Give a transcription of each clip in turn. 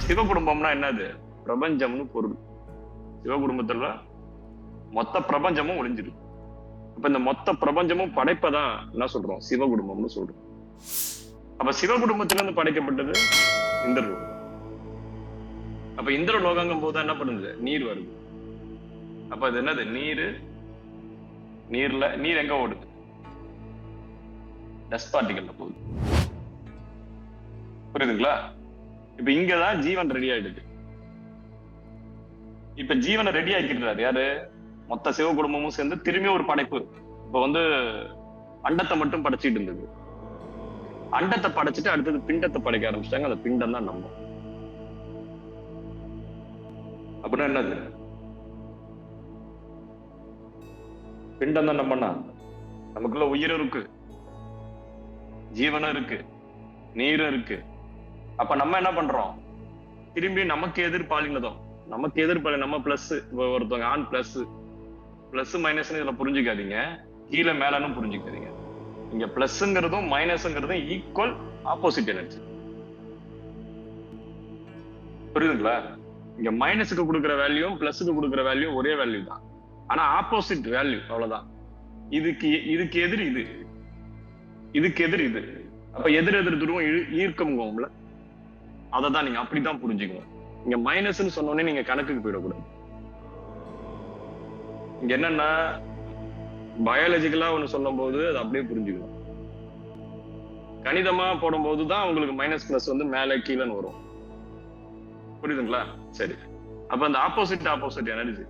சிவகுடும்பம்னா என்னது? பிரபஞ்சம்னு பொருள். சிவகுடும்பத்துல மொத்த பிரபஞ்சமும் ஒளிஞ்சிருக்கு அப்ப இந்த மொத்த பிரபஞ்சமும் படைப்பதான் என்ன சொல்றோம்? சிவகுடும்பம்னு சொல்றோம். அப்ப சிவகுடும்பத்திலிருந்து படைக்கப்பட்டது இந்திரலோகம் அப்ப இந்திர லோகங்கும் போது என்ன பண்ணுது? நீர் வருது. அப்ப அது என்னது? நீர் நீர்ல நீர் எங்க ஓடுது? டஸ்ட் பார்ட்டிகல்ல போகுது. புரியுதுங்களா? இப்ப இங்கதான் ஜீவன் ரெடி ஆயிடுது. இப்ப ஜீவனை ரெடி ஆக்கிடுறாரு. யாரு? மொத்த சிவ குடும்பமும் சேர்ந்து திரும்பி ஒரு படைப்பு. இப்ப வந்து அண்டத்தை மட்டும் படைச்சிட்டு இருந்தது. அண்டத்தை படைச்சிட்டு அடுத்தது பிண்டத்தை படைக்க ஆரம்பிச்சிட்டாங்க. அந்த பிண்டம் தான் நம்ம. அப்படின்னா என்னது? பிண்டம் தான் நம்மனா? நமக்குள்ள உயிரும் இருக்கு. ஜீவனும் இருக்கு. நீரும் இருக்கு. அப்ப நம்ம என்ன பண்றோம்? திரும்பி நமக்கு எதிர்பாலினதும் நமக்கு எதிர்பாலி நம்ம பிளஸ் ஒருத்தவங்க ஆண் பிளஸ் பிளஸ் மைனஸ் இதுல புரிஞ்சுக்காதீங்க. கீழே மேலன்னு புரிஞ்சுக்காதீங்க. இங்க பிளஸ்ங்கிறதும் மைனஸ்ங்கிறதும் ஈக்குவல் ஆப்போசிட் எனர்ஜி புரியுதுங்களா? இங்க மைனஸுக்கு கொடுக்குற வேல்யூ பிளஸுக்கு கொடுக்குற வேல்யூ ஒரே வேல்யூ தான். ஆனா ஆப்போசிட் வேல்யூ அவ்வளவுதான். இதுக்கு இதுக்கு எதிர் இது. இதுக்கு எதிர் இது. அப்ப எதிர் எதிர் துருவம் ஈ- அதை தான் நீங்க அப்படிதான் புரிஞ்சுக்கணும். இங்க மைனஸ்ன்னு சொன்னோடனே நீங்க கணக்குக்கு போயிடக்கூடாது. இங்க என்னன்னா பயாலஜிக்கலா ஒண்ணு சொல்லும் போது அது அப்படியே புரிஞ்சுக்கணும். கணிதமா போடும்போது தான் உங்களுக்கு மைனஸ் பிளஸ் வந்து மேலே கீழன்னு வரும். புரியுதுங்களா? சரி. அப்ப அந்த ஆப்போசிட் ஆப்போசிட் எனர்ஜி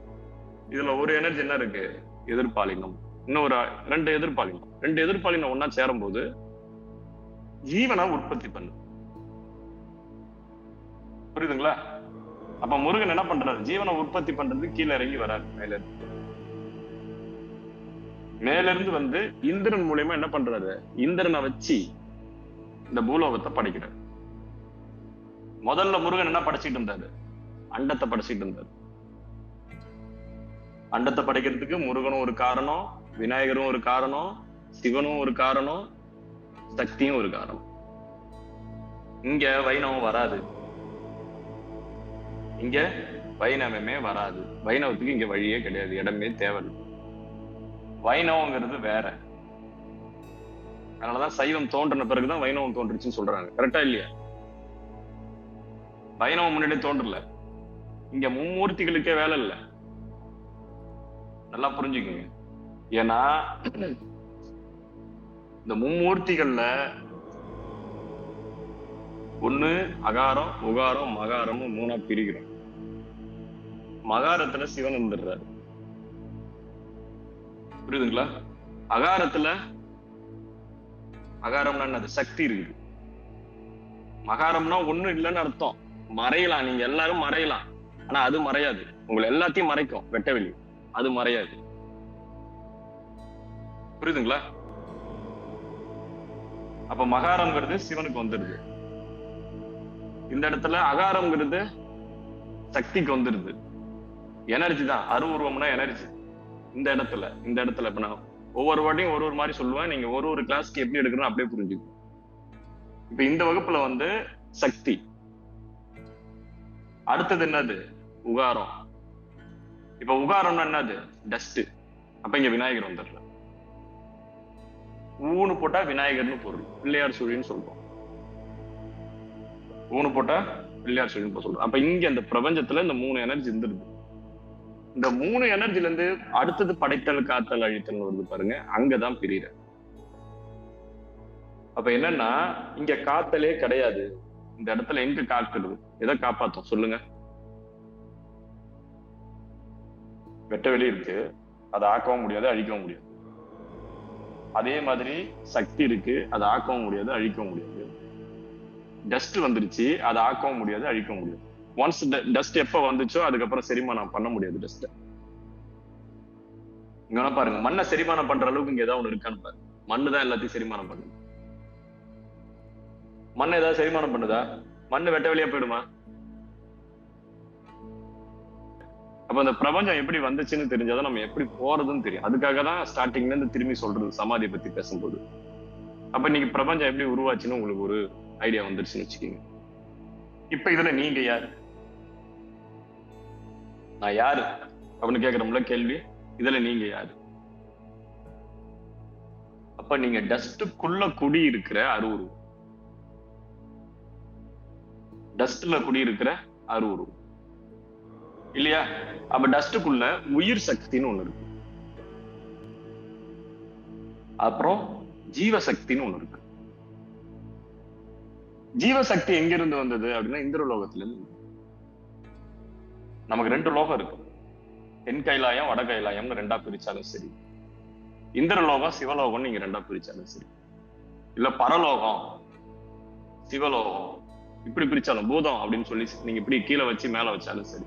இதுல ஒரு எனர்ஜி என்ன இருக்கு? எதிர்பாலினம். இன்னொரு ரெண்டு எதிர்பாலினம். ரெண்டு எதிர்பாலினம் ஒன்னா சேரும்போது ஜீவனை உற்பத்தி பண்ணு. புரியுதுங்களா? அப்ப முருகன் என்ன பண்றாரு? ஜீவனை உற்பத்தி பண்றது கீழே இறங்கி வராரு மேல இருந்து மேல இருந்து வந்து இந்திரன் மூலியமா என்ன பண்றாரு? இந்திரனை வச்சு இந்த பூலோகத்தை படைக்கிறார். முதல்ல முருகன் என்ன படைச்சிட்டு இருந்தாரு? அண்டத்தை படைச்சிட்டு இருந்தாரு. அண்டத்தை படைக்கிறதுக்கு முருகனும் ஒரு காரணம் விநாயகரும் ஒரு காரணம் சிவனும் ஒரு காரணம் சக்தியும் ஒரு காரணம். இங்க வைணவம் வராது. இங்க வைணவமே வராது. வைணவத்துக்கு இங்க வழியே கிடையாது. இடமே தேவையில்லை வைணவங்கிறது வேற. அதனாலதான் சைவம் தோன்றின பிறகுதான் வைணவம் தோன்றுச்சுன்னு சொல்றாங்க. கரெக்டா இல்லையா? வைணவம் முன்னாடி தோன்றல. இங்க மும்மூர்த்திகளுக்கே வேலை இல்ல. நல்லா புரிஞ்சுக்குங்க. ஏன்னா இந்த மும்மூர்த்திகள்ல ஒண்ணு அகாரம் உகாரம் மகாரமும் மூணா பிரிக்கிறோம் மகாரத்துல சிவன் இருந்துடுறாரு. புரியுதுங்களா? அகாரத்துல அகாரம்னா என்னது? சக்தி இருக்குது. மகாரம்னா ஒண்ணும் இல்லைன்னு அர்த்தம். மறையலாம். நீங்க எல்லாரும் மறையலாம். ஆனா அது மறையாது. உங்களை எல்லாத்தையும் மறைக்கும். வெட்டவெளி. அது மறையாது. புரியுதுங்களா? அப்ப மகாரம்ங்கிறது சிவனுக்கு வந்துருது இந்த இடத்துல அகாரம்ங்கிறது சக்திக்கு வந்துருது எனர்ஜி தான். அருவுருவம்னா எனர்ஜி இந்த இடத்துல இந்த இடத்துல இப்ப நான் ஒவ்வொரு வாட்டியும் ஒரு ஒரு மாதிரி சொல்லுவேன். நீங்க ஒரு ஒரு கிளாஸ்க்கு எப்படி எடுக்கணும் அப்படியே புரிஞ்சுக்கணும் இப்ப இந்த வகுப்புல வந்து சக்தி. அடுத்தது என்னது? உகாரம். இப்ப உகாரம்னா என்னது? டஸ்ட் அப்ப இங்க விநாயகர் வந்துடுற ஊனு போட்டா விநாயகர்னு பொருள். பிள்ளையார் சுழின்னு சொல்றோம். ஊனு போட்டா பிள்ளையார் சுழின்னு சொல்றோம் அப்ப இங்க அந்த பிரபஞ்சத்துல இந்த மூணு எனர்ஜி இருந்துருது இந்த மூணு எனர்ஜில இருந்து அடுத்தது படைத்தல் காத்தல் அழித்தல் வருது பாருங்க. அங்கதான் பிரியிற. அப்ப என்னன்னா இங்க காத்தலே கிடையாது. இந்த இடத்துல எங்க காக்குது? எதை காப்பாத்தும்? சொல்லுங்க. வெட்ட வெளி இருக்கு. அதை ஆக்கவும் முடியாது அழிக்கவும் முடியாது. அதே மாதிரி சக்தி இருக்கு. அதை ஆக்கவும் முடியாது அழிக்கவும் முடியாது. டஸ்ட் வந்துருச்சு. அதை ஆக்கவும் முடியாது அழிக்கவும் முடியாது. ஒன்ஸ் டஸ்ட் எப்ப வந்துச்சோ அதுக்கப்புறம் செரிமானம் பண்ண முடியாது டஸ்ட் இங்க பாருங்க மண்ணை செரிமானம் பண்ற அளவுக்கு இங்க ஏதாவது ஒண்ணு இருக்கான்னு பாருங்க. மண்ணு தான் எல்லாத்தையும் செரிமானம் பண்ணுது. மண்ணை ஏதாவது செரிமானம் பண்ணுதா? மண்ணு வெட்ட வெளியா போயிடுமா? அப்ப அந்த பிரபஞ்சம் எப்படி வந்துச்சுன்னு தெரிஞ்சாதான் நம்ம எப்படி போறதுன்னு தெரியும். அதுக்காக தான் ஸ்டார்டிங்ல இருந்து திரும்பி சொல்றது சமாதியை பத்தி பேசும்போது. அப்ப இன்னைக்கு பிரபஞ்சம் எப்படி உருவாச்சுன்னு உங்களுக்கு ஒரு ஐடியா வந்துருச்சுன்னு வச்சுக்கோங்க. இப்ப இதுல நீங்க யாரு? நான் யாரு அப்படின்னு கேக்குறோம்ல கேள்வி? இதுல நீங்க யாரு? அப்ப நீங்க டஸ்டுக்குள்ள குடி இருக்கிற அருவுருவம் டஸ்ட்ல குடி இருக்கிற அருவுருவம் இல்லையா? அப்ப டஸ்டுக்குள்ள உயிர் சக்தின்னு ஒண்ணு இருக்கு. அப்புறம் ஜீவசக்தின்னு ஒண்ணு இருக்கு. ஜீவசக்தி எங்க இருந்து வந்தது அப்படின்னா இந்திரலோகத்துல இருந்து நமக்கு ரெண்டு லோகம் இருக்கு. தென் கைலாயம் வட கைலாயம்னு ரெண்டா பிரிச்சாலும் சரி. இந்திரலோகம் சிவலோகம்னு நீங்க ரெண்டா பிரிச்சாலும் சரி. இல்ல பரலோகம் சிவலோகம் இப்படி பிரிச்சாலும் பூதம் அப்படின்னு சொல்லி நீங்க இப்படி கீழே வச்சு மேல வச்சாலும் சரி.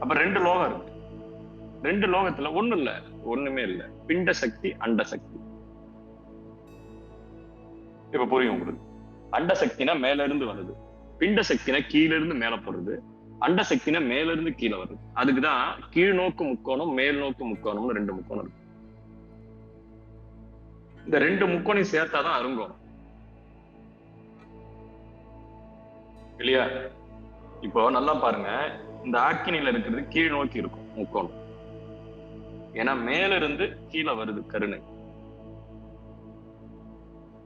அப்ப ரெண்டு லோகம் இருக்கு. ரெண்டு லோகத்துல ஒண்ணு இல்ல ஒண்ணுமே இல்ல. பிண்ட சக்தி அண்ட சக்தி. இப்ப புரியும் உங்களுக்கு? அண்ட சக்தினா மேல இருந்து வருது. பிண்ட சக்தினா கீழ இருந்து மேல போறது. அண்ட சக்தினா மேல இருந்து கீழே வருது. அதுக்குதான் கீழ் நோக்கு முக்கோணம் மேல் நோக்கு முக்கோணம்னு ரெண்டு முக்கோணம் இருக்கு. இந்த ரெண்டு முக்கோணையும் சேர்த்தாதான் அருங்கோணம் இல்லையா? இப்போ நல்லா பாருங்க. இந்த ஆக்கினில இருக்கிறது கீழ் நோக்கி இருக்கும் முக்கோணம். ஏன்னா மேல இருந்து கீழே வருது கருணை.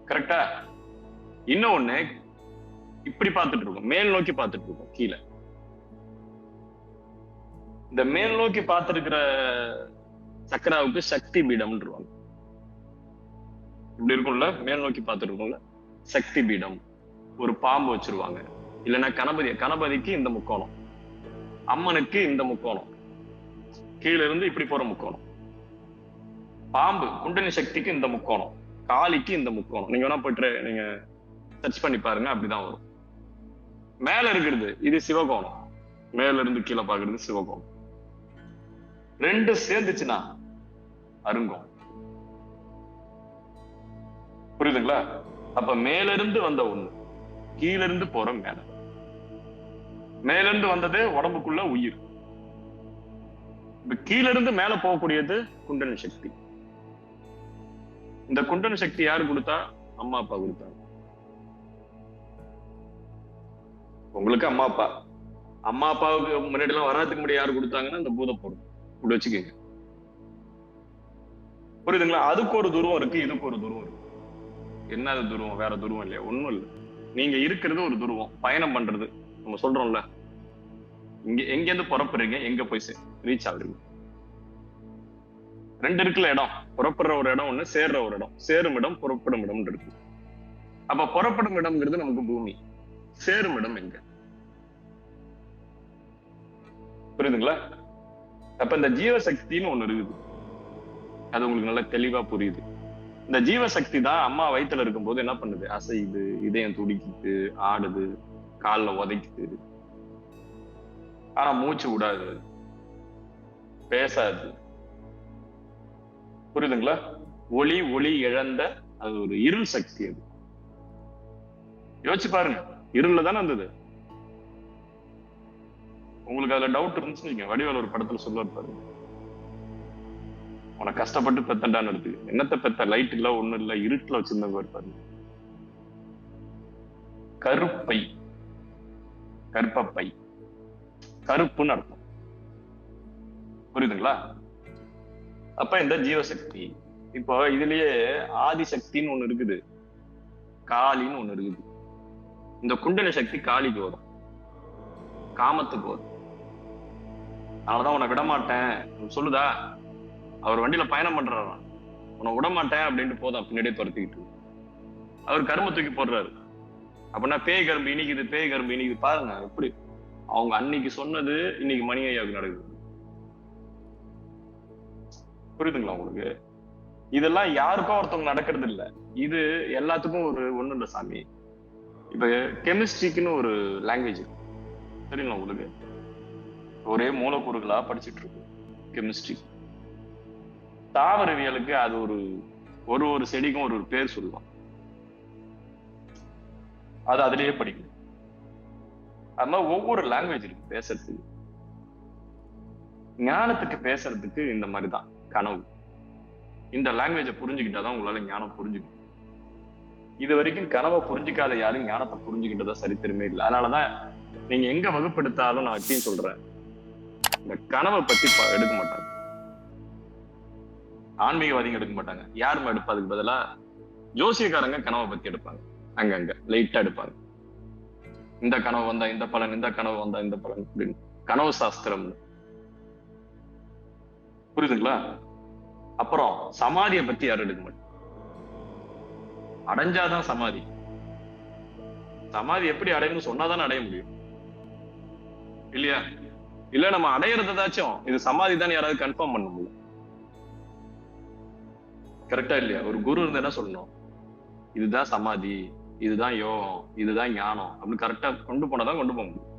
கரெக்டா இன்னொன்னு இப்படி பார்த்துட்டு இருக்கோம். மேல் நோக்கி பார்த்துட்டு இருக்கோம் கீழே. இந்த மேல் நோக்கி பார்த்திருக்கிற சக்கராவுக்கு சக்தி பீடம்ன்றவாங்க. இப்படி இருக்கும்ல? மேல் நோக்கி பார்த்துருக்கோம்ல? சக்தி பீடம். ஒரு பாம்பு வச்சிருவாங்க. இல்லைன்னா கணபதி கணபதிக்கு இந்த முக்கோணம். அம்மனுக்கு இந்த முக்கோணம். கீழ இருந்து இப்படி போற முக்கோணம். பாம்பு குண்டனி சக்திக்கு இந்த முக்கோணம். காளிக்கு இந்த முக்கோணம். நீங்க வேணா போயிட்டு நீங்க சர்ச் பண்ணி பாருங்க அப்படிதான் வரும். மேல இருக்கிறது இது சிவகோணம். மேல இருந்து கீழே பாக்குறது சிவகோணம். ரெண்டும் சேர்ந்துச்சுன்னா அருங்கம். புரியுதுங்களா? அப்ப மேல இருந்து வந்த ஒண்ணு கீழ இருந்து போற மேல. மேல இருந்து வந்தது உடம்புக்குள்ள உயிர். இப்ப கீழ இருந்து மேல போகக்கூடியது குண்டன சக்தி. இந்த குண்டன சக்தி யாரு கொடுத்தா? அம்மா அப்பா கொடுத்தாங்க உங்களுக்கு அம்மா அப்பா. அம்மா அப்பாவுக்கு முன்னாடி எல்லாம் வராதுக்கு முன்னாடி யாரு கொடுத்தாங்கன்னா இந்த பூத போடும் இப்படி வச்சுக்கோங்க. புரியுதுங்களா? அதுக்கு ஒரு துருவம் இருக்கு இதுக்கு ஒரு துருவம் இருக்கு. என்ன அது துருவம்? வேற துருவம் இல்லையா? ஒண்ணும் இல்ல. நீங்க இருக்கிறது ஒரு துருவம். பயணம் பண்றது. நம்ம சொல்றோம்ல. இங்க எங்க இருந்து புறப்படுறீங்க? எங்க போய் ரீச் ஆகுறீங்க? ரெண்டு இருக்குல்ல இடம். புறப்படுற ஒரு இடம் ஒண்ணு சேர்ற ஒரு இடம். சேரும் இடம் புறப்படும் இடம் இருக்கு. அப்ப புறப்படும் இடம்ங்கிறது நமக்கு பூமி. சேரும் இடம் எங்க? புரியுதுங்களா? அப்ப இந்த ஜீவசக்தின்னு ஒண்ணு இருக்குது. அது உங்களுக்கு நல்லா தெளிவா புரியுது. இந்த ஜீவசக்தி தான் அம்மா வயித்துல இருக்கும்போது என்ன பண்ணுது? அசையுது இதயம் துடிக்குது ஆடுது கால்ல உதைக்குது. ஆனா மூச்சு விடாது. பேசாது. புரியுதுங்களா? ஒளி ஒளி இழந்த அது ஒரு இருள் சக்தி அது. யோசிச்சு பாருங்க. இருள்ல தானே இருந்தது உங்களுக்கு அதுல டவுட் இருந்துச்சு நீங்க வடிவேல் ஒரு படத்துல சொல்ல பாருங்க உனக்கு கஷ்டப்பட்டு பெத்தண்டான்னு இருக்கு என்னத்த பெத்த? லைட் இல்ல ஒண்ணும் இல்ல இருட்டுல வச்சிருந்தவங்க இருப்பாரு கருப்பை. கருப்பப்பை. கருப்புன்னு அர்த்தம். புரியுதுங்களா? அப்ப இந்த ஜீவசக்தி. இப்போ இதுலயே ஆதிசக்தின்னு ஒண்ணு இருக்குது. காளின்னு ஒண்ணு இருக்குது. இந்த குண்டல சக்தி காளிக்கு வரும். காமத்துக்கு வரும். அதனாலதான் உன்னை விட மாட்டேன் சொல்லுதா? அவர் வண்டியில பயணம் பண்றாராம். உன்னை விடமாட்டேன் அப்படின்ட்டு போதான் பின்னாடியே துரத்திக்கிட்டு அவர் கரும்பு தூக்கி போடுறாரு. அப்படின்னா பேய் கரும்பு இனிக்குது பேய் கரும்பு இனிக்குது? பாருங்க எப்படி? அவங்க அன்னைக்கு சொன்னது இன்னைக்கு மணி ஐயாவுக்கு நடக்குது. புரியுதுங்களா உங்களுக்கு? இதெல்லாம் யாருக்கும் ஒருத்தவங்க நடக்கிறது இல்ல. இது எல்லாத்துக்கும் ஒரு ஒண்ணு இல்ல சாமி. இப்ப கெமிஸ்ட்ரிக்குன்னு ஒரு லாங்குவேஜ் தெரியுங்களா உங்களுக்கு? ஒரே மூலக்கூறுகளா படிச்சுட்டு இருக்கு கெமிஸ்ட்ரி தாவரவியலுக்கு அது ஒரு ஒரு ஒரு செடிக்கும் ஒரு ஒரு பேர் சொல்லுவான் அது அதுலயே படிக்கணும் அது மாதிரி ஒவ்வொரு லாங்குவேஜ் இருக்கு பேசுறதுக்கு. ஞானத்துக்கு பேசுறதுக்கு இந்த மாதிரிதான் கனவு. இந்த லாங்குவேஜை புரிஞ்சுக்கிட்டாதான் உங்களால ஞானம் புரிஞ்சுக்கணும் இது வரைக்கும் கனவை புரிஞ்சுக்காத யாரும் ஞானத்தை புரிஞ்சுக்கிட்டதா சரித்திரமே இல்லை. அதனாலதான் நீங்க எங்க வகுப்படுத்தாலும் நான் இப்பயும் சொல்றேன். இந்த கனவை பத்தி எடுக்க மாட்டாங்க. ஆன்மீகவாதிகள் எடுக்க மாட்டாங்க. யாருமே எடுப்பா? அதுக்கு பதிலா ஜோசியக்காரங்க கனவை பத்தி எடுப்பாங்க. அங்கங்க லைட்டா எடுப்பாங்க. இந்த கனவு வந்தா இந்த பலன் இந்த கனவு வந்தா இந்த பலன் அப்படின்னு. கனவு சாஸ்திரம். புரியுதுங்களா? அப்புறம் சமாதியை பத்தி யாரும் எடுக்க மாட்டாங்க. அடைஞ்சாதான் சமாதி. சமாதி எப்படி அடையணும்னு சொன்னாதானே அடைய முடியும். இல்லையா? இல்ல நம்ம அடையறதாச்சும் இது சமாதி தான் யாராவது கன்ஃபார்ம் பண்ண முடியும் கரெக்டா இல்லையா? ஒரு குரு இருந்து என்ன சொல்லணும்? இதுதான் சமாதி இதுதான் யோகம் இதுதான் ஞானம் அப்படின்னு கரெக்டா கொண்டு போனதான் கொண்டு போக முடியும்.